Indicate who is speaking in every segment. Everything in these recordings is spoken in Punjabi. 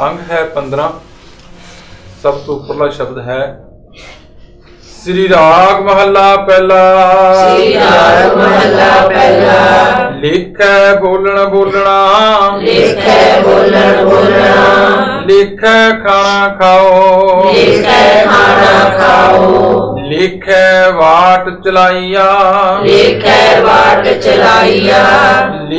Speaker 1: ਅੰਗ ਹੈ 15 ਸਭ ਤੋਂ ਉੱਪਰਲਾ ਸ਼ਬਦ ਹੈ ਸ੍ਰੀ ਰਾਗ ਮਹੱਲਾ ਪਹਿਲਾ।
Speaker 2: ਸ੍ਰੀ ਰਾਗ ਮਹੱਲਾ ਪਹਿਲਾ।
Speaker 1: ਲਿਖੈ ਬੋਲਣ ਬੋਲਣਾ।
Speaker 2: ਲਿਖੈ ਬੋਲਣ ਬੋਲਣਾ।
Speaker 1: ਲਿਖੈ ਖਾਣਾ ਖਾਓ।
Speaker 2: ਲਿਖੈ ਖਾਣਾ ਖਾਓ।
Speaker 1: ਲਿਖੈ ਵਾਟ ਚਲਾਈਆ।
Speaker 2: ਲਿਖੈ ਵਾਟ ਚਲਾਈਆ।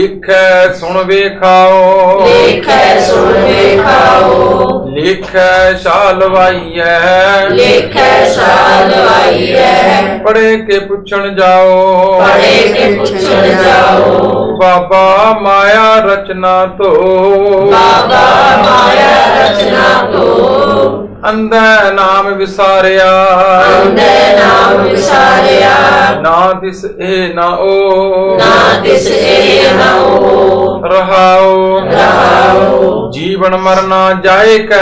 Speaker 1: ਲਿਖੈ ਸੁਣ ਵੇਖਾਓ।
Speaker 2: ਲਿਖੈ ਸੁਣ ਵੇਖਾਓ।
Speaker 1: ਲਿਖੈ ਸ਼ਾਲ ਵਾਈਐ
Speaker 2: ਲਿਖੈ ਸਾਲ ਆਈਐ
Speaker 1: ਪੜੇ ਕੇ ਪੁੱਛਣ ਜਾਓ।
Speaker 2: ਪੜੇ ਕੇ ਪੁੱਛਣ ਜਾਓ।
Speaker 1: ਬਾਬਾ ਮਾਇਆ ਰਚਨਾ ਧੋ
Speaker 2: ਬਾਬਾ ਮਾਇਆ ਰਚਨਾ ਤੋਂ।
Speaker 1: ਅੰਧੈ ਨਾਮ ਵਿਸਾਰਿਆ।
Speaker 2: ਅੰਦੇ ਨਾਮ ਵਿਸਾਰਿਆ।
Speaker 1: ਨਾ ਦਿਸ ਇਹ ਨਾ ਉਹ
Speaker 2: ਨਾ ਦਿਸ ਇਹ ਨਾ ਉਹ
Speaker 1: ਰਹਾਓ
Speaker 2: ਰਹਾਉ
Speaker 1: ਜੀਵਨ ਮਰਨਾ ਜਾਏ ਕੈ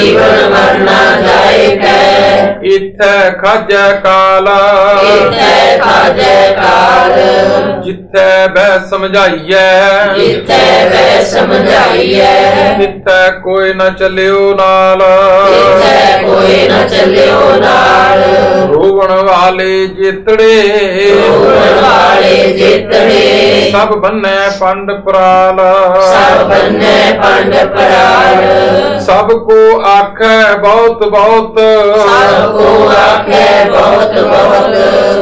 Speaker 2: ਜੀਵਨ ਮਰਨਾ ਜਾਏ ਕੈ
Speaker 1: ਇਥੈ ਖਾਜੈ ਕਾਲ
Speaker 2: ਇਤੈ ਖਾਜੈ ਕਾਲ
Speaker 1: ਜਿੱਥੈ ਬਹਿ ਸਮਝਾਈਐ
Speaker 2: ਜਿਤੈ ਵੈ ਸਮਝਾਈਐ
Speaker 1: ਤਿੱਥੈ ਕੋਈ ਨ ਚੱਲਿਓ ਨਾਲ
Speaker 2: ਜਿਤੈ ਕੋਈ ਨ ਚੱਲਿਓ ਨਾਲ
Speaker 1: ਵਾਲੇ ਜਿਤੜੇ।
Speaker 2: ਰੋਣ ਵਾਲੇ ਜਿਤੜੇ
Speaker 1: ਸਭ ਬੰਨੈ ਪੰਡ ਪ੍ਰਾਲ।
Speaker 2: ਸਭ ਬੰਨੇ ਪੰਡ ਪਰਾਲ।
Speaker 1: ਸਭ ਕੋ ਆਖੈ ਬਹੁਤ ਬਹੁਤ।
Speaker 2: ਸਭ ਕੋ ਆਖੈ ਬਹੁਤ ਬਹੁਤ।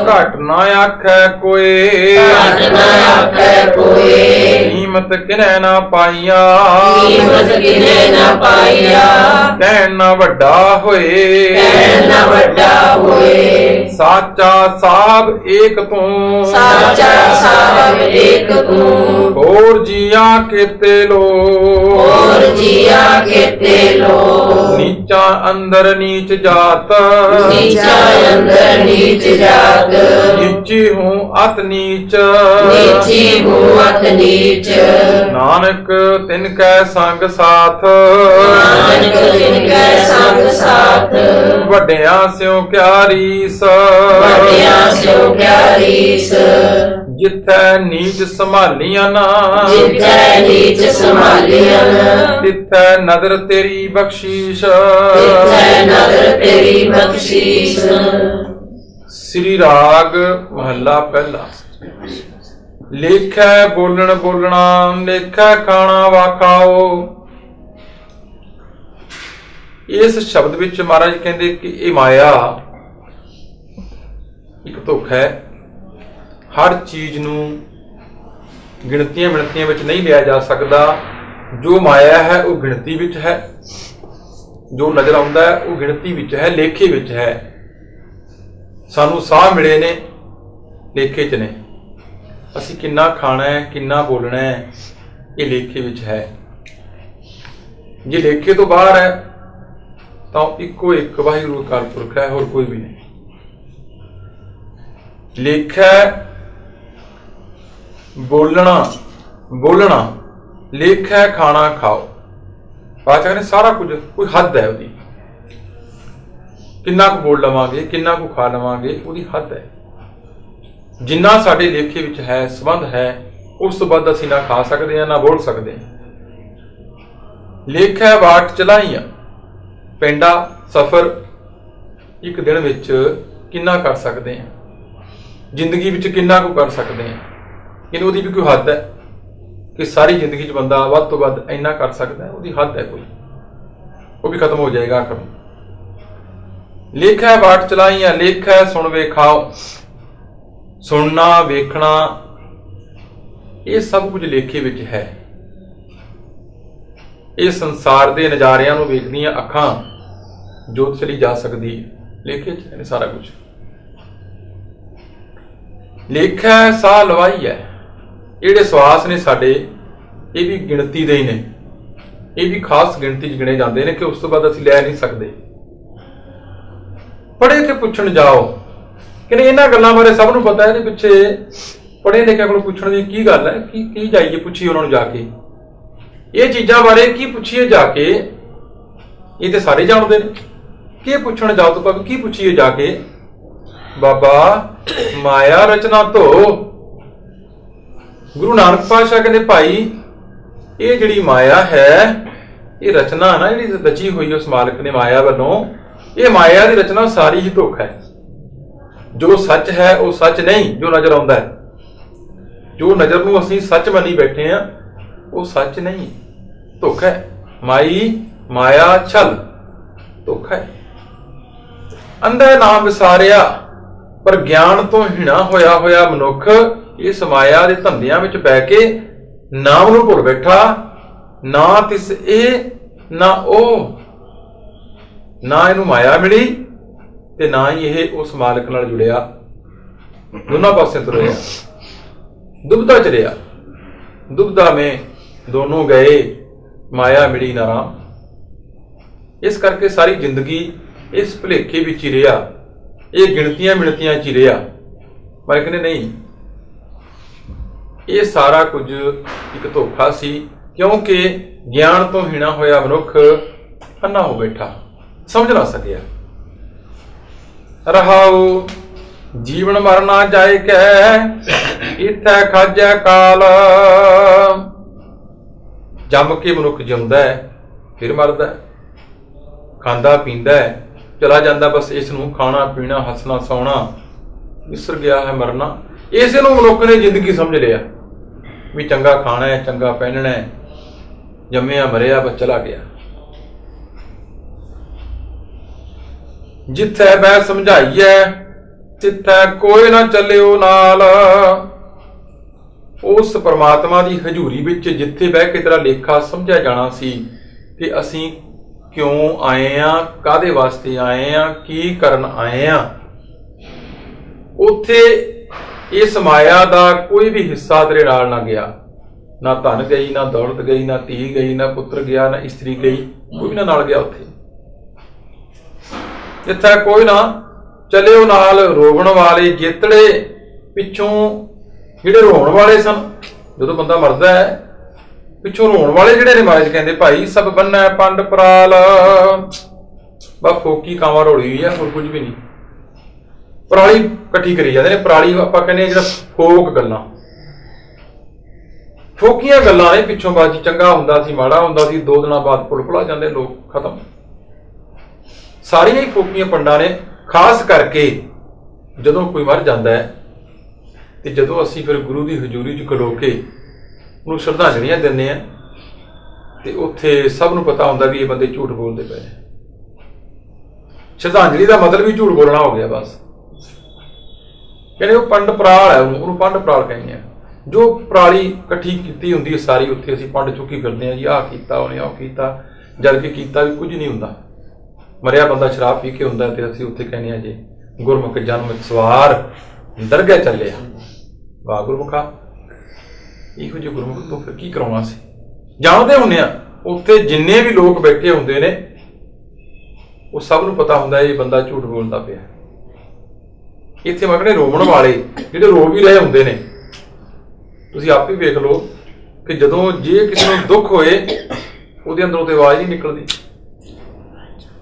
Speaker 1: ਘਟ ਨਾ ਆਖੈ ਕੋਈ।
Speaker 2: ਘਟ ਨ ਆਖੈ ਕੋਈ।
Speaker 1: ਕੀਮਤ ਕਿਨੈ ਨਾ ਪਾਈਆ।
Speaker 2: ਕੀਮਤ ਕਿਨੇ ਨ ਪਾਈਆ।
Speaker 1: ਕਹਿਣ ਨਾ ਵੱਡਾ ਹੋਏ।
Speaker 2: ਕਹਿਣ ਨ ਵੱਡਾ ਹੋਏ।
Speaker 1: ਸਾਚਾ ਸਾਬ ਏਕ ਤੂੰ।
Speaker 2: ਸਾਚਾ ਸਾਹਿਬ ਏਕ ਤੂੰ।
Speaker 1: ਹੋਰ ਜੀਆਂ ਕੀਤੇ ਲੋ।
Speaker 2: ਹੋਰ ਜੀਆ ਕੀਤੇ ਲੋ।
Speaker 1: ਨੀਚਾ ਅੰਦਰ ਨੀਚ ਜਾਤ।
Speaker 2: ਨੀਚਾ ਅੰਦਰ ਨੀਚ ਜਾਤ।
Speaker 1: ਨੀਚੀ ਹੂੰ ਅਤ ਨੀਚ।
Speaker 2: ਨੀਚੀ ਹੂਅਤ ਨੀਚ।
Speaker 1: ਨਾਨਕ ਤਿਨ ਕੈ ਸੰਗ ਸਾਥ।
Speaker 2: ਨਾਨਕ ਜਿਨ ਕੈ ਸੰਗ ਸਾਥ।
Speaker 1: ਵੱਡਿਆਂ ਸਿਉ ਕਿਆ ਰੀਸ
Speaker 2: ਵੱਡਿਆਂ ਸਿਉ ਪਿਆਰੀਸ
Speaker 1: ਜਿੱਥੈ ਨੀਚ ਸੰਭਾਲੀਆਂ ਨਾ।
Speaker 2: ਜਿਤੈ ਨੀਚ ਸੰਭਾਲੀਆਂ
Speaker 1: ਤਿੱਥੈ ਨਦਰ ਤੇਰੀ ਬਖਸ਼ੀਸ਼।
Speaker 2: ਨਦਰ ਤੇਰੀ ਬਖਸ਼ੀਸ਼।
Speaker 1: ਸ੍ਰੀ ਰਾਗ ਮਹੱਲਾ ਪਹਿਲਾ। ਲੇਖੈ ਬੋਲਣ ਬੋਲਣਾ, ਲੇਖੈ ਖਾਣਾ ਵਾਖਾਓ। ਇਸ ਸ਼ਬਦ ਵਿੱਚ ਮਹਾਰਾਜ ਕਹਿੰਦੇ ਕਿ ਇਹ ਮਾਇਆ ਇੱਕ ਧੋਖਾ ਹੈ। ਹਰ ਚੀਜ਼ ਨੂੰ ਗਿਣਤੀਆਂ ਮਿਣਤੀਆਂ ਵਿੱਚ ਨਹੀਂ ਲਿਆ ਜਾ ਸਕਦਾ। ਜੋ ਮਾਇਆ ਹੈ, ਉਹ ਗਿਣਤੀ ਵਿੱਚ ਹੈ। ਜੋ ਨਜ਼ਰ ਆਉਂਦਾ ਹੈ, ਉਹ ਗਿਣਤੀ ਵਿੱਚ ਹੈ, ਲੇਖੇ ਵਿੱਚ ਹੈ। ਸਾਨੂੰ ਸਾਹ ਮਿਲੇ ਨੇ, ਲੇਖੇ 'ਚ ਨੇ। ਅਸੀਂ ਕਿੰਨਾ ਖਾਣਾ ਹੈ, ਕਿੰਨਾ ਬੋਲਣਾ ਹੈ, ਇਹ ਲੇਖੇ ਵਿੱਚ ਹੈ। ਜੇ ਲੇਖੇ ਤੋਂ ਬਾਹਰ ਹੈ, ਤਾਂ ਇੱਕੋ ਇੱਕ ਵਾਹਿਗੁਰੂ ਅਕਾਲ ਪੁਰਖ ਹੈ, ਹੋਰ ਕੋਈ ਵੀ ਨਹੀਂ। ਲੇਖਾ ਬੋਲਣਾ ਬੋਲਣਾ, ਲੇਖਾ ਖਾਣਾ, ਖਾਓ। ਪਾਚਕ ਨੇ ਸਾਰਾ ਕੁਝ, ਕੋਈ ਹੱਦ ਹੈ ਉਹਦੀ। ਕਿੰਨਾ ਕੁ ਬੋਲ ਲਵਾਂਗੇ, ਕਿੰਨਾ ਕੁ ਖਾ ਲਵਾਂਗੇ, ਉਹਦੀ ਹੱਦ ਹੈ। ਜਿੰਨਾ ਸਾਡੇ ਲੇਖੇ ਵਿੱਚ ਹੈ, ਸਬੰਧ ਹੈ, ਉਸ ਤੋਂ ਬਾਅਦ ਅਸੀਂ ਨਾ ਖਾ ਸਕਦੇ ਹਾਂ, ਨਾ ਬੋਲ ਸਕਦੇ ਹਾਂ। ਲੇਖ ਲੇਖਾ ਬਾਟ ਚਲਾਈਆਂ। ਪਿੰਡਾ, ਸਫਰ, ਇੱਕ ਦਿਨ ਵਿੱਚ ਕਿੰਨਾ ਕਰ ਸਕਦੇ ਹਾਂ? ਜ਼ਿੰਦਗੀ ਵਿੱਚ ਕਿੰਨਾ ਕੁ ਕਰ ਸਕਦੇ ਹਾਂ? ਕਿਨ ਉਹਦੀ ਵੀ ਕੋਈ ਹੱਦ ਹੈ ਕਿ ਸਾਰੀ ਜ਼ਿੰਦਗੀ 'ਚ ਬੰਦਾ ਵੱਧ ਤੋਂ ਵੱਧ ਇੰਨਾ ਕਰ ਸਕਦਾ ਹੈ, ਉਹਦੀ ਹੱਦ ਹੈ ਕੋਈ। ਉਹ ਵੀ ਖਤਮ ਹੋ ਜਾਏਗਾ ਆਖਰ ਨੂੰ ਲੇਖਾ ਬਾਟ ਚਲਾਈਆਂ ਹੈ ਸੁਣ ਵੇਖਾਓ ਸੁਣਨਾ, ਵੇਖਣਾ, ਇਹ ਸਭ ਕੁਝ ਲੇਖੇ ਵਿੱਚ ਹੈ। ਇਹ ਸੰਸਾਰ ਦੇ ਨਜ਼ਾਰਿਆਂ ਨੂੰ ਵੇਖਦੀਆਂ ਅੱਖਾਂ ਜੋਤ ਚਲੀ ਜਾ ਸਕਦੀ ਲੇਖੇ ਚ ਹੈ ਸਾਰਾ ਕੁਝ। ਲੇਖਾ ਸਾਹ ਲਵਾਈ ਹੈ। ਜਿਹੜੇ ਸਵਾਸ ਨੇ ਸਾਡੇ, ਇਹ ਵੀ ਗਿਣਤੀ ਦੇ ਹੀ ਨੇ। ਇਹ ਵੀ ਖਾਸ ਗਿਣਤੀ 'ਚ ਗਿਣੇ ਜਾਂਦੇ ਨੇ ਕਿ ਉਸ ਤੋਂ ਬਾਅਦ ਅਸੀਂ ਲੈ ਨਹੀਂ ਸਕਦੇ। ਪੜੇ ਕੇ ਪੁੱਛਣ ਜਾਓ। ਕਿ ਇਹਨਾਂ ਗੱਲਾਂ ਬਾਰੇ ਸਭ ਨੂੰ ਪਤਾ ਹੈ ਇਹਦੇ ਪਿੱਛੇ ਪੜੇ ਲਿਖਿਆ ਕੋਲ ਪੁੱਛਣ ਦੀ ਕੀ ਗੱਲ ਹੈ, ਕੀ ਕੀ ਜਾਈਏ ਪੁੱਛੀ ਉਹਨਾਂ ਨੂੰ ਜਾ ਕੇ। ਇਹ ਚੀਜ਼ਾਂ ਬਾਰੇ ਕੀ ਪੁੱਛੀਏ ਜਾ ਕੇ, ਇਹ ਤੇ ਸਾਰੇ ਜਾਣਦੇ ਨੇ। ਕੀ ਪੁੱਛਣ ਜਾਓ ਤਾਂ ਭਾਵੇਂ ਕੀ ਪੁੱਛੀਏ ਜਾ ਕੇ। ਬਾਬਾ ਮਾਇਆ ਰਚਨਾ ਧੋ ਗੁਰੂ ਨਾਨਕ ਪਾਤਸ਼ਾਹ ਕਹਿੰਦੇ, ਭਾਈ, ਇਹ ਜਿਹੜੀ ਮਾਇਆ ਹੈ, ਇਹ ਰਚਨਾ ਨਾ ਜਿਹੜੀ ਰਚੀ ਹੋਈ ਉਸ ਮਾਲਕ ਨੇ ਮਾਇਆ ਵੱਲੋਂ, ਇਹ ਮਾਇਆ ਦੀ ਰਚਨਾ ਸਾਰੀ ਹੀ ਧੋਖਾ ਹੈ। ਜੋ ਸੱਚ ਹੈ ਉਹ ਸੱਚ ਨਹੀਂ, ਜੋ ਨਜ਼ਰ ਆਉਂਦਾ ਹੈ। ਜੋ ਨਜ਼ਰ ਨੂੰ ਅਸੀਂ ਸੱਚ ਮੰਨੀ ਬੈਠੇ ਆ ਉਹ ਸੱਚ ਨਹੀਂ। ਧੋਖਾ ਹੈ। ਮਾਈ, ਮਾਇਆ, ਛਲ। ਧੋਖਾ ਹੈ। ਅੰਧਾ ਨਾਮ ਵਿਸਾਰਿਆ, ਪਰ ਗਿਆਨ ਤੋਂ ਹਿਣਾ ਹੋਇਆ ਹੋਇਆ ਮਨੁੱਖ ਇਸ ਮਾਇਆ ਦੇ ਧੰਦਿਆਂ ਵਿੱਚ ਪੈ ਕੇ ਨਾਮ ਨੂੰ ਭੁੱਲ ਬੈਠਾ। ਨਾ ਤਿਸ ਇਹ, ਨਾ ਉਹ। ਨਾ ਇਹਨੂੰ ਮਾਇਆ ਮਿਲੀ। ਤੇ ਨਾ ਹੀ ਇਹ ਉਸ ਮਾਲਕ ਨਾਲ ਜੁੜਿਆ। ਦੋਨਾਂ ਪਾਸੇ ਤੁਰਿਆ। ਦੁਬਦਾ ਚ ਰਿਹਾ। ਦੁਬਦਾ ਮੇ ਦੋਨੋਂ ਗਏ, ਮਾਇਆ ਮਿਲੀ ਨਾ ਰਾਮ। ਇਸ ਕਰਕੇ ਸਾਰੀ ਜ਼ਿੰਦਗੀ ਇਸ ਭੁਲੇਖੇ ਵਿੱਚ ਹੀ ਰਿਹਾ। ਇਹ ਗਿਣਤੀਆਂ ਮਿਣਤੀਆਂ ਚ ਹੀ ਰਿਹਾ। ਪਰ ਕਹਿੰਦੇ ਨਹੀਂ। ਇਹ ਸਾਰਾ ਕੁਝ ਇੱਕ ਧੋਖਾ ਸੀ, ਕਿਉਂਕਿ ਗਿਆਨ ਤੋਂ ਹੀਣਾ ਹੋਇਆ ਮਨੁੱਖ ਅੰਨਾ ਹੋ ਬੈਠਾ। ਸਮਝ ਨਾ ਸਕਿਆ। ਰਹਾਉ। ਜੀਵਨ ਮਰਨਾ ਜਾਏ ਕੈ ਇਥੈ ਖਾਜੈ ਕਾਲ। ਜੰਮ ਕੇ ਮਨੁੱਖ ਜਿਉਂਦਾ ਹੈ, ਫਿਰ ਮਰਦਾ ਹੈ। ਖਾਂਦਾ ਪੀਂਦਾ ਹੈ, ਚਲਾ ਜਾਂਦਾ ਬਸ ਇਸ ਨੂੰ ਖਾਣਾ, ਪੀਣਾ, ਹੱਸਣਾ, ਸੌਣਾ, ਵਿਸਰ ਗਿਆ ਹੈ ਮਰਨਾ। ਇਸੇ ਨੂੰ ਮਨੁੱਖ ਨੇ ਜ਼ਿੰਦਗੀ ਸਮਝ ਲਿਆ। ਵੀ ਚੰਗਾ ਖਾਣਾ ਹੈ, ਚੰਗਾ ਪਹਿਨਣਾ ਹੈ। ਜੰਮਿਆ ਮਰਿਆ, ਬਸ ਚਲਾ ਗਿਆ। ਜਿੱਥੇ ਮੈਂ ਸਮਝਾਈਐ, ਤਿੱਥੈ ਕੋਈ ਨਾ ਚੱਲਿਓ ਨਾਲ। ਉਸ ਪਰਮਾਤਮਾ ਦੀ ਹਜ਼ੂਰੀ ਵਿੱਚ ਜਿੱਥੇ ਬਹਿ ਕੇ ਤੇਰਾ ਲੇਖਾ ਸਮਝਿਆ ਜਾਣਾ ਸੀ ਕਿ ਅਸੀਂ ਕਿਉਂ ਆਏ ਆ ਕਾਦੇ ਵਾਸਤੇ ਆਏ ਆ, ਕੀ ਕਰਨ ਆਏ ਆ। ਉੱਥੇ ਇਸ ਮਾਇਆ ਦਾ ਕੋਈ ਵੀ ਹਿੱਸਾ ਤੇਰੇ ਨਾਲ ਨਾ ਗਿਆ। ਨਾ ਧਨ ਗਈ, ਨਾ ਦੌਲਤ ਗਈ, ਨਾ ਧੀ ਗਈ, ਨਾ ਪੁੱਤਰ ਗਿਆ, ਨਾ ਇਸਤਰੀ ਗਈ, ਕੋਈ ਨਾ ਨਾਲ ਗਿਆ ਉੱਥੇ। ਜਿੱਥੇ ਕੋਈ ਨਾ ਚੱਲਿਓ ਨਾਲ ਰੋਵਣ ਵਾਲੇ ਜੇਤੜੇ ਪਿੱਛੋਂ ਜਿਹੜੇ ਰੋਣ ਵਾਲੇ ਸਨ। ਜਦੋਂ ਬੰਦਾ ਮਰਦਾ ਹੈ, ਪਿੱਛੋਂ ਰੋਣ ਵਾਲੇ ਜਿਹੜੇ ਨੇ ਮਾਇਜ ਕਹਿੰਦੇ, ਭਾਈ ਸਭ ਬੰਨਾ ਪੰਡ ਪਰਾਲ। ਬਾ ਫੋਕੀ ਕਾਵਾਂ ਰੋਲੀ ਹੋਈ ਹੈ ਹੋਰ ਕੁਝ ਵੀ ਨਹੀਂ। ਪਰਾਲੀ ਇਕੱਠੀ ਕਰੀ ਜਾਂਦੇ ਨੇ। ਪਰਾਲੀ ਆਪਾਂ ਕਹਿੰਦੇ ਜਿਹੜਾ ਫੋਕ ਗੱਲਾਂ। ਫੋਕੀਆਂ ਗੱਲਾਂ ਨੇ, ਪਿੱਛੋਂ ਬਾਜੀ ਚੰਗਾ ਹੁੰਦਾ ਸੀ, ਮਾੜਾ ਹੁੰਦਾ ਸੀ, ਦੋ ਦਿਨਾਂ ਬਾਅਦ ਪੁਲ ਪੁਲਾ ਜਾਂਦੇ, ਲੋਕ ਖਤਮ। ਸਾਰੀਆਂ ਹੀ ਫੋਕੀਆਂ ਪੰਡਾਂ ਨੇ, ਖਾਸ ਕਰਕੇ ਜਦੋਂ ਕੋਈ ਮਰ ਜਾਂਦਾ ਹੈ, ਤੇ ਜਦੋਂ ਅਸੀਂ ਫਿਰ ਗੁਰੂ ਦੀ ਹਜ਼ੂਰੀ 'ਚ ਖਲੋ ਕੇ ਉਹਨੂੰ ਸ਼ਰਧਾਂਜਲੀਆਂ ਦਿੰਦੇ ਆ ਤੇ ਉੱਥੇ ਸਭ ਨੂੰ ਪਤਾ ਹੁੰਦਾ ਵੀ ਇਹ ਬੰਦੇ ਝੂਠ ਬੋਲਦੇ ਪਏ ਨੇ। ਸ਼ਰਧਾਂਜਲੀ ਦਾ ਮਤਲਬ ਵੀ ਝੂਠ ਬੋਲਣਾ ਹੋ ਗਿਆ ਬਸ। ਕਹਿੰਦੇ ਉਹ ਪੰਡ ਪਰਾਲ ਹੈ, ਉਹਨੂੰ ਉਹਨੂੰ ਪੰਡ ਪਰਾਲ ਕਹਿੰਦੇ ਆ ਜੋ ਪਰਾਲੀ ਇਕੱਠੀ ਕੀਤੀ ਹੁੰਦੀ ਹੈ ਸਾਰੀ, ਉੱਥੇ ਅਸੀਂ ਪੰਡ ਚੁੱਕੀ ਫਿਰਦੇ ਆ ਜੀ, ਆਹ ਕੀਤਾ, ਉਹਨੇ ਆਹ ਕੀਤਾ, ਜਦ ਕਿ ਕੀਤਾ ਵੀ ਕੁਝ ਨਹੀਂ ਹੁੰਦਾ। ਮਰਿਆ ਬੰਦਾ ਸ਼ਰਾਬ ਪੀ ਕੇ ਹੁੰਦਾ ਤੇ ਅਸੀਂ ਉੱਥੇ ਕਹਿੰਦੇ ਆ ਜੀ, ਗੁਰਮੁਖ ਜਨਮ ਸਵਾਰ ਦਰਗਾਹ ਚੱਲਿਆ ਵਾਹ ਗੁਰਮੁਖਾ। ਇਹੋ ਜਿਹੇ ਗੁਰਮੁਖ ਤੋਂ ਫਿਰ ਕੀ ਕਰਾਉਣਾ ਸੀ? ਜਾਣਦੇ ਹੁੰਨੇ ਆ, ਉੱਥੇ ਜਿੰਨੇ ਵੀ ਲੋਕ ਬੈਠੇ ਹੁੰਦੇ ਨੇ, ਉਹ ਸਭ ਨੂੰ ਪਤਾ ਹੁੰਦਾ ਇਹ ਬੰਦਾ ਝੂਠ ਬੋਲਦਾ ਪਿਆ ਇੱਥੇ ਮਗਨੇ ਰੋਵਣ ਵਾਲੇ, ਜਿਹੜੇ ਰੋ ਵੀ ਰਹੇ ਹੁੰਦੇ ਨੇ, ਤੁਸੀਂ ਆਪ ਹੀ ਵੇਖ ਲਓ ਕਿ ਜਦੋਂ ਜੇ ਕਿਸੇ ਨੂੰ ਦੁੱਖ ਹੋਏ, ਉਹਦੇ ਅੰਦਰੋਂ ਤੇ ਆਵਾਜ਼ ਨਹੀਂ ਨਿਕਲਦੀ।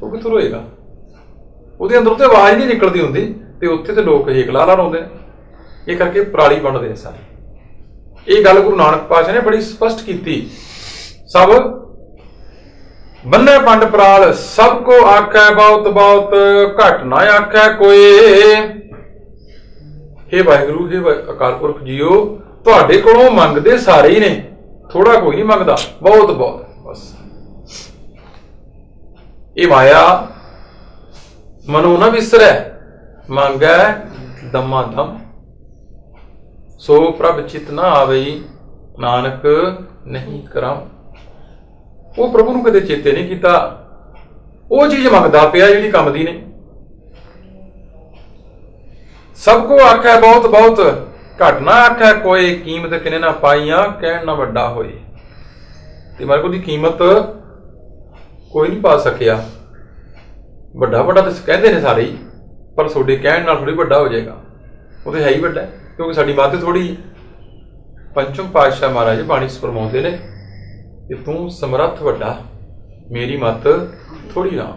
Speaker 1: ਉਹ ਕਿੱਥੋਂ ਰੋਏਗਾ? ਉਹਦੇ ਅੰਦਰੋਂ ਤੇ ਆਵਾਜ਼ ਨਹੀਂ ਨਿਕਲਦੀ ਹੁੰਦੀ, ਤੇ ਉੱਥੇ ਤੇ ਲੋਕ ਹੇਕਲਾ ਲਾ ਰੋਂਦੇ ਨੇ ਇਹ ਕਰਕੇ ਪਰਾਲੀ ਵੰਡਦੇ ਨੇ ਸਾਰੇ। ਇਹ ਗੱਲ ਗੁਰੂ ਨਾਨਕ ਪਾਤਸ਼ਾਹ ਨੇ ਬੜੀ ਸਪਸ਼ਟ ਕੀਤੀ। ਸਭ ਬੰਨੇ ਪੰਡ ਪਰਾਲ, ਸਭ ਕੋ ਆਖੈ ਬਹੁਤ ਬਹੁਤ, ਘਟ ਨਾ ਆਖੈ ਕੋਈ। ਹੇ ਵਾਹਿਗੁਰੂ, ਹੇ ਵਾ- ਅਕਾਲ ਪੁਰਖ ਜੀਓ, ਤੁਹਾਡੇ ਕੋਲੋਂ ਮੰਗਦੇ ਸਾਰੇ ਹੀ ਨੇ। ਥੋੜਾ ਕੋਈ ਨਹੀਂ ਮੰਗਦਾ, ਬਹੁਤ ਬਹੁਤ। ਇਹ ਮਾਇਆ ਮਨੋ ਨਾ ਵਿਸਰੈ ਮੰਗੈ ਦਮਾ ਦਮ। ਸੋ ਪ੍ਰਭ ਚਿਤ ਨਾ ਆਵਈ, ਨਾਨਕ ਨਹੀਂ ਕਰਾਂ ਉਹ ਪ੍ਰਭੂ ਨੂੰ ਕਦੇ ਚੇਤੇ ਨਹੀਂ ਕੀਤਾ। ਉਹ ਚੀਜ਼ ਮੰਗਦਾ ਪਿਆ ਜਿਹੜੀ ਕੰਮ ਦੀ ਨਹੀਂ। ਸਭ ਕੋ ਆਖਿਆ ਬਹੁਤ ਬਹੁਤ। ਘਟ ਨਾ ਆਖਿਆ ਕੋਈ, ਕੀਮਤ ਕਿਨੇ ਨਾ ਪਾਈਆਂ, ਕਹਿਣ ਨਾ ਵੱਡਾ ਹੋਏ। ਤੇ ਮਾਰੇ ਕੋਲ ਦੀ ਕੀਮਤ ਕੋਈ ਨਹੀਂ ਪਾ ਸਕਿਆ। ਵੱਡਾ ਵੱਡਾ ਤਾਂ ਕਹਿੰਦੇ ਨੇ ਸਾਰੇ ਹੀ, ਪਰ ਤੁਹਾਡੇ ਕਹਿਣ ਨਾਲ ਥੋੜੀ ਵੱਡਾ ਹੋ ਜਾਏਗਾ। ਉਹ ਤੇ ਹੈ ਹੀ ਵੱਡਾ, ਕਿਉਂਕਿ ਸਾਡੀ ਮੱਤ ਥੋੜੀ ਪੰਚਮ ਪਾਤਸ਼ਾਹ ਮਹਾਰਾਜ ਬਾਣੀ ਚ ਨੇ ਕਿ ਤੂੰ ਸਮਰੱਥ ਵੱਡਾ, ਮੇਰੀ ਮੱਤ ਥੋੜੀ ਨਾ।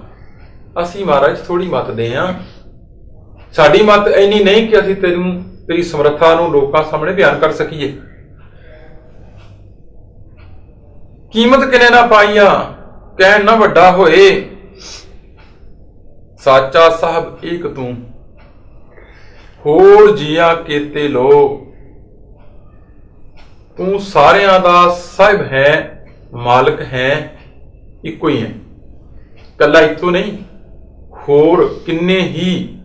Speaker 1: ਅਸੀਂ ਮਹਾਰਾਜ ਥੋੜੀ ਮੱਤ ਦੇ ਆ। ਸਾਡੀ ਮੱਤ ਇੰਨੀ ਨਹੀਂ ਕਿ ਅਸੀਂ ਤੈਨੂੰ, ਤੇਰੀ ਸਮਰੱਥਾ ਨੂੰ ਲੋਕਾਂ ਸਾਹਮਣੇ ਬਿਆਨ ਕਰ ਸਕੀਏ। ਕੀਮਤ ਕਿਨੇ ਨਾ ਪਾਈਆਂ ਕਹਿ ਨਾ ਵੱਡਾ ਹੋਏ। ਸਾਚਾ ਸਾਹਿਬ, ਏਕ ਤੂੰ। ਹੋਰ ਜੀਆਂ ਕੀਤੇ ਲੋ। ਤੂੰ ਸਾਰਿਆਂ ਦਾ ਸਾਹਿਬ ਹੈ, ਮਾਲਕ ਹੈ, ਇੱਕੋ ਹੀ ਹੈ। ਕੱਲਾ ਇੱਥੋਂ ਨਹੀਂ, ਹੋਰ ਕਿੰਨੇ ਹੀ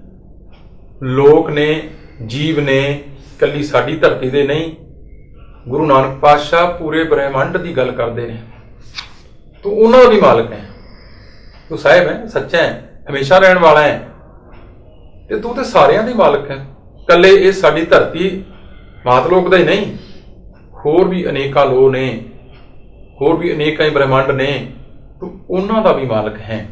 Speaker 1: ਲੋਕ ਨੇ, ਜੀਵ ਨੇ, ਕੱਲੀ ਸਾਡੀ ਧਰਤੀ ਦੇ ਨਹੀਂ। ਗੁਰੂ ਨਾਨਕ ਪਾਤਸ਼ਾਹ ਪੂਰੇ ਬ੍ਰਹਿਮੰਡ ਦੀ ਗੱਲ ਕਰਦੇ ਨੇ। ਤੂੰ ਉਹਨਾਂ ਦਾ ਵੀ ਮਾਲਕ ਹੈ। ਤੂੰ ਸਾਹਿਬ ਹੈ, ਸੱਚਾ ਹੈ, ਹਮੇਸ਼ਾ ਰਹਿਣ ਵਾਲਾ ਹੈ। ਤੇ ਤੂੰ ਤੇ ਸਾਰਿਆਂ ਦੀ ਮਾਲਕ ਹੈ। ਕੱਲੇ ਇਹ ਸਾਡੀ ਧਰਤੀ ਮਾਤਲੋਕ ਦਾ ਹੀ ਨਹੀਂ। ਹੋਰ ਵੀ ਅਨੇਕਾਂ ਲੋਕ ਨੇ। ਹੋਰ ਵੀ ਅਨੇਕਾਂ ਹੀ ਬ੍ਰਹਿਮੰਡ ਨੇ। ਤੂੰ ਉਹਨਾਂ ਦਾ ਵੀ ਮਾਲਕ ਹੈ।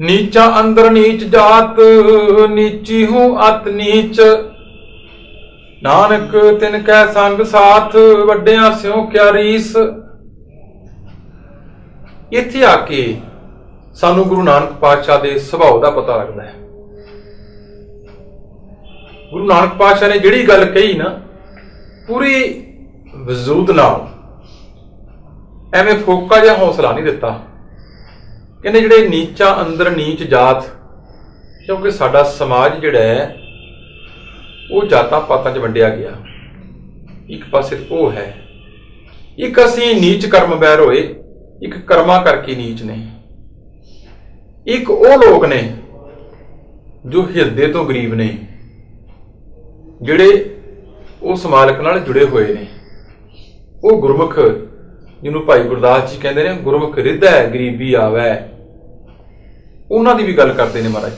Speaker 1: ਨੀਚਾ ਅੰਦਰ ਨੀਚ ਜਾਤ, ਨੀਚੀ ਹੂੰ ਅਤ ਨੀਚ। ਨਾਨਕ ਤਿਨ ਕੈ ਸੰਗ ਸਾਥ, ਵੱਡਿਆਂ ਸਿਉ ਕਿਆ ਰੀਸ। ਇੱਥੇ ਆ ਕੇ ਸਾਨੂੰ ਗੁਰੂ ਨਾਨਕ ਪਾਤਸ਼ਾਹ ਦੇ ਸੁਭਾਅ ਦਾ ਪਤਾ ਲੱਗਦਾ ਹੈ। ਗੁਰੂ ਨਾਨਕ ਪਾਤਸ਼ਾਹ ਨੇ ਜਿਹੜੀ ਗੱਲ ਕਹੀ ਨਾ, ਪੂਰੀ ਵਜੂਦ ਨਾਲ, ਐਵੇਂ ਫੋਕਾ ਜਿਹਾ ਹੌਸਲਾ ਨਹੀਂ ਦਿੱਤਾ। ਕਹਿੰਦੇ ਜਿਹੜੇ ਨੀਚਾ ਅੰਦਰ ਨੀਚ ਜਾਤ, ਕਿਉਂਕਿ ਸਾਡਾ ਸਮਾਜ ਜਿਹੜਾ ਹੈ ਉਹ ਜਾਤਾਂ ਪਾਤਾਂ 'ਚ ਵੰਡਿਆ ਗਿਆ। ਇੱਕ ਪਾਸੇ ਉਹ ਹੈ। ਇੱਕ ਅਸੀਂ ਨੀਚ ਕਰਮ ਬੈਰ ਹੋਏ, ਇੱਕ ਕਰਮਾ ਕਰਕੇ ਨੀਚ ਨੇ। ਇੱਕ ਉਹ ਲੋਕ ਨੇ ਜੋ ਹਿਰਦੇ ਤੋਂ ਗਰੀਬ ਨੇ, ਜਿਹੜੇ ਉਹ ਮਾਲਕ ਨਾਲ ਜੁੜੇ ਹੋਏ ਨੇ। ਉਹ ਗੁਰਮੁਖ, ਜਿਹਨੂੰ ਭਾਈ ਗੁਰਦਾਸ ਜੀ ਕਹਿੰਦੇ ਨੇ, ਗੁਰਮੁਖ ਰਿੱਧਾ ਹੈ ਗਰੀਬੀ ਆਵੈ। ਉਹਨਾਂ ਦੀ ਵੀ ਗੱਲ ਕਰਦੇ ਨੇ ਮਹਾਰਾਜ।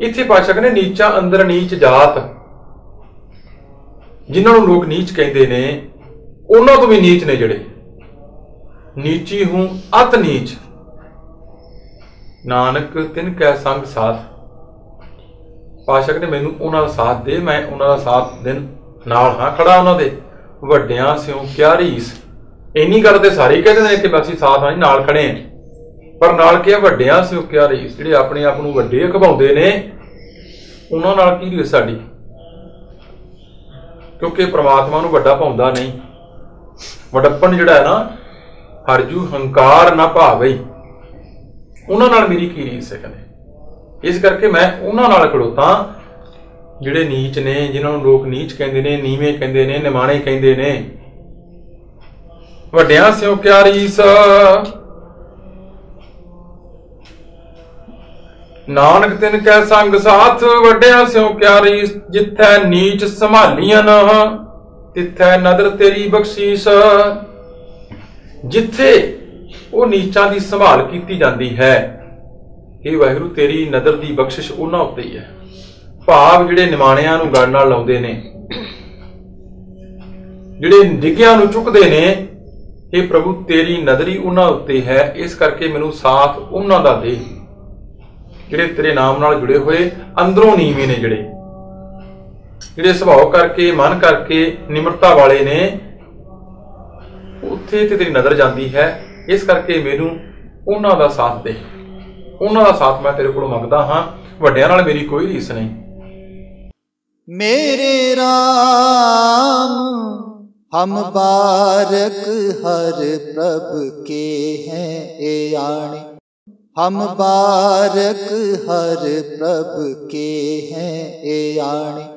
Speaker 1: ਇੱਥੇ ਪਾਸ਼ਾ ਕਹਿੰਦੇ ਨੀਚਾ ਅੰਦਰ ਨੀਚ ਜਾਤ ਜਿਨ੍ਹਾਂ ਨੂੰ ਲੋਕ ਨੀਚ ਕਹਿੰਦੇ ਨੇ, ਉਹਨਾਂ ਤੋਂ ਵੀ ਨੀਚ ਨੇ ਜਿਹੜੇ। ਨੀਚੀ ਹੂੰ, ਅਤ ਨੀਚ। ਨਾਨਕ, ਤਿਨ ਕੈ ਸੰਗ ਸਾਥ। ਪਾਸ਼ਕ ਨੇ ਮੈਨੂੰ ਉਹਨਾਂ ਦਾ ਸਾਥ ਦੇ, ਮੈਂ ਉਹਨਾਂ ਦਾ ਸਾਥ ਦੇਣ ਨਾਲ ਹਾਂ ਖੜਾ ਉਹਨਾਂ ਦੇ। ਵੱਡਿਆਂ ਸਿਓ ਕਿਆ ਰੀਸ। ਇੰਨੀ ਗੱਲ ਤੇ ਸਾਰੇ ਕਹਿੰਦੇ ਨੇ ਕਿ ਅਸੀਂ ਸਾਥ ਹਾਂ ਨਾਲ ਖੜੇ ਹਾਂ। ਪਰ ਨਾਲ ਕੀ ਵੱਡਿਆਂ ਸਿਓ ਕਿਆ ਰੀਸ। ਜਿਹੜੇ ਆਪਣੇ ਆਪ ਨੂੰ ਵੱਡੇ ਖਵਾਉਂਦੇ ਨੇ, ਉਹਨਾਂ ਨਾਲ ਕੀ ਰੀਸ ਸਾਡੀ? ਕਿਉਂਕਿ ਪ੍ਰਮਾਤਮਾ ਨੂੰ ਵੱਡਾ ਪਾਉਂਦਾ ਨਹੀਂ। ਵਡੱਪਣ ਜਿਹੜਾ ਹੈ ਨਾ ਹਰਜੂ ਹੰਕਾਰ ਨਾ ਭਾਵੇ। ਉਹਨਾਂ ਨਾਲ ਮੇਰੀ ਕੀ ਰੀਸ ਹੈ ਕਹਿੰਦੇ ਇਸ ਕਰਕੇ ਮੈਂ ਉਹਨਾਂ ਨਾਲ ਖੜੋਤਾ, ਜਿਹੜੇ ਨੀਚ ਨੇ, ਜਿਨ੍ਹਾਂ ਨੂੰ ਲੋਕ ਨੀਚ ਕਹਿੰਦੇ ਨੇ, ਨੀਵੇਂ ਕਹਿੰਦੇ ਨੇ, ਨਿਮਾਣੇ ਕਹਿੰਦੇ ਨੇ। ਵੱਡਿਆਂ ਸਿਓ ਕਿਆ ਰੀਸ ਨਾਨਕ ਤਿਨ ਕੈ ਸੰਗ ਸਾਥ, ਵੱਡਿਆਂ ਸਿਓ ਕਿਆ ਰੀਸ ਜਿੱਥੈ ਨੀਚ ਸੰਭਾਲੀਆਂ ਨਾ, ਤਿੱਥੈ ਨਦਰ ਤੇਰੀ ਬਖਸ਼ੀਸ਼। ਜਿੱਥੇ ਉਹ ਨੀਚਾਂ ਦੀ ਸੰਭਾਲ ਕੀਤੀ ਜਾਂਦੀ ਹੈ ਇਹ ਵਾਹਿਗੁਰੂ, ਤੇਰੀ ਨਦਰ ਦੀ ਬਖਸ਼ਿਸ਼ ਉਹਨਾਂ ਉੱਤੇ ਹੀ ਹੈ। ਭਾਵ ਜਿਹੜੇ ਨਿਮਾਣਿਆਂ ਨੂੰ ਗੜ ਨਾਲ ਲਾਉਂਦੇ ਨੇ, ਜਿਹੜੇ ਡਿੱਗਿਆਂ ਨੂੰ ਚੁੱਕਦੇ ਨੇ ਇਹ ਪ੍ਰਭੂ, ਤੇਰੀ ਨਦਰੀ ਉਹਨਾਂ ਉੱਤੇ ਹੈ, ਇਸ ਕਰਕੇ ਮੈਨੂੰ ਸਾਥ ਉਹਨਾਂ ਦਾ ਦੇ। ਜਿਹੜੇ ਤੇਰੇ ਨਾਮ ਨਾਲ ਜੁੜੇ ਹੋਏ, ਅੰਦਰੋਂ ਨੀਵੇਂ ਨੇ ਜਿਹੜੇ। ਜਿਹੜੇ ਸੁਭਾਅ ਕਰਕੇ, ਮਨ ਕਰਕੇ ਨਿਮਰਤਾ ਵਾਲੇ ਨੇ, ਉੱਥੇ ਤੇ ਤੇਰੀ ਨਜ਼ਰ ਜਾਂਦੀ ਹੈ। ਇਸ ਕਰਕੇ ਮੈਨੂੰ ਉਹਨਾਂ ਦਾ ਸਾਥ ਦੇ। ਉਹਨਾਂ ਦਾ ਸਾਥ ਮੈਂ ਤੇਰੇ ਕੋਲ ਮੰਗਦਾ ਹਾਂ। ਵੱਡਿਆਂ ਨਾਲ ਮੇਰੀ ਕੋਈ ਰੀਸ ਨਹੀਂ।
Speaker 3: ਮੇਰੇ ਰਾਮ, ਹਮ ਬਾਰਕ ਹਰ ਪ੍ਰਭ ਕੇ ਹੈ ਇਹ ਆਣੇ। हम बारक हर प्रभ के हैं ए आणे